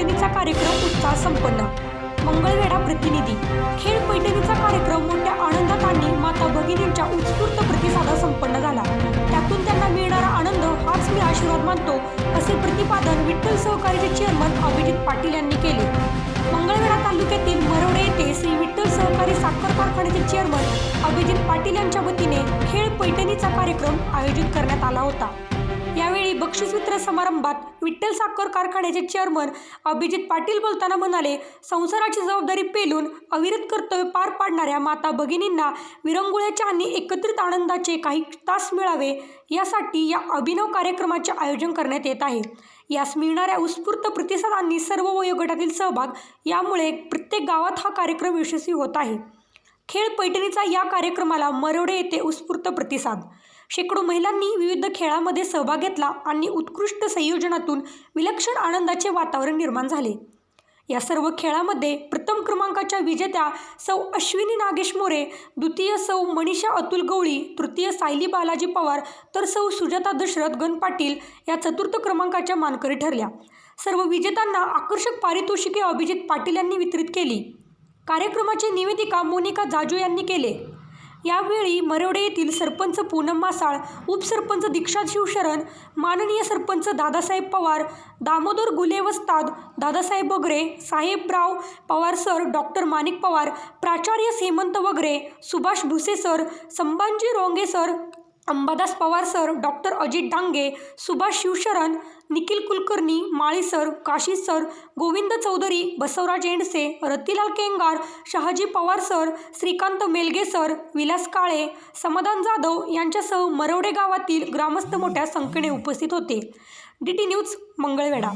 तिनीचा कार्यक्रम उत्साह संपन्न. मंगळवेढा प्रतिनिधी. खेळ पैठणीचा कार्यक्रम मोठ्या आनंदात आणि माता भगिनींच्या उत्स्फूर्त प्रतिसादा संपन्न झाला. त्यातून त्यांना मिळणारा आनंद हाच मी आशीर्वाद मानतो असे प्रतिपादन विठ्ठल सहकारीचे चेअरमन अभिजित पाटील यांनी केले. मंगळवेढा तालुक्यातील मरवडे येथे श्री विठ्ठल सहकारी साखर कारखान्याचे चेअरमन अभिजित पाटील यांच्या वतीने खेळ पैठणीचा कार्यक्रम आयोजित करण्यात आला होता. यावेळी बक्षीसवितरण समारंभात विठ्ठल साखर कारखान्याचे चेअरमन अभिजित पाटील बोलताना म्हणाले संसाराची जबाबदारी पेलून अविरत कर्तव्य पार पाडणाऱ्या माता भगिनींना विरंगुळ्याच्या आणि एकत्रित आनंदाचे काही तास मिळावे यासाठी या अभिनव कार्यक्रमाचे आयोजन करण्यात येत आहे. यास मिळणाऱ्या उत्स्फूर्त प्रतिसादांनी सर्व वयोगटातील सहभाग यामुळे प्रत्येक गावात हा कार्यक्रम यशस्वी होत आहे. खेळ पैठणीचा या कार्यक्रमाला मरोडे येथे उत्स्फूर्त प्रतिसाद. शेकडो महिलांनी विविध खेळामध्ये सहभाग घेतला आणि उत्कृष्ट संयोजनातून विलक्षण आनंदाचे वातावरण निर्माण झाले. या सर्व खेळामध्ये प्रथम क्रमांकाच्या विजेत्या सौ अश्विनी नागेश मोरे द्वितीय सौ मनीषा अतुल गवळी तृतीय सायली बालाजी पवार तर सौ सुजाता दशरथ गण पाटील या चतुर्थ क्रमांकाच्या मानकरी ठरल्या. सर्व विजेत्यांना आकर्षक पारितोषिके अभिजित पाटील यांनी वितरित केली. कार्यक्रमाची निवेदिका मोनिका जाजू यांनी केले. यावेळी मरवडे येथील सरपंच पूनम मासाळ उपसरपंच दीक्षा शिवशरण माननीय सरपंच दादासाहेब पवार दामोदर गुलेवस्ताद दादासाहेब बगरे साहेबराव पवार सर डॉक्टर माणिक पवार प्राचार्य Hemant Wagare Subhash Bhuse sir Sambhaji Ronge sir Ambadas Pawar sir doctor Ajit Dange Subhash Shivsharan Nikhil Kulkarni Mali sir Kashi sir Govind Chaudhari Basavraj Endse Ratilal Kengar Shahaji Pawar sir Shrikant Melge sir Vilas Kale Samadhan Jadhav यांच्यासह मरवडे गावातील ग्रामस्थ मोठ्या संख्येने उपस्थित होते. D T news Mangalvedha.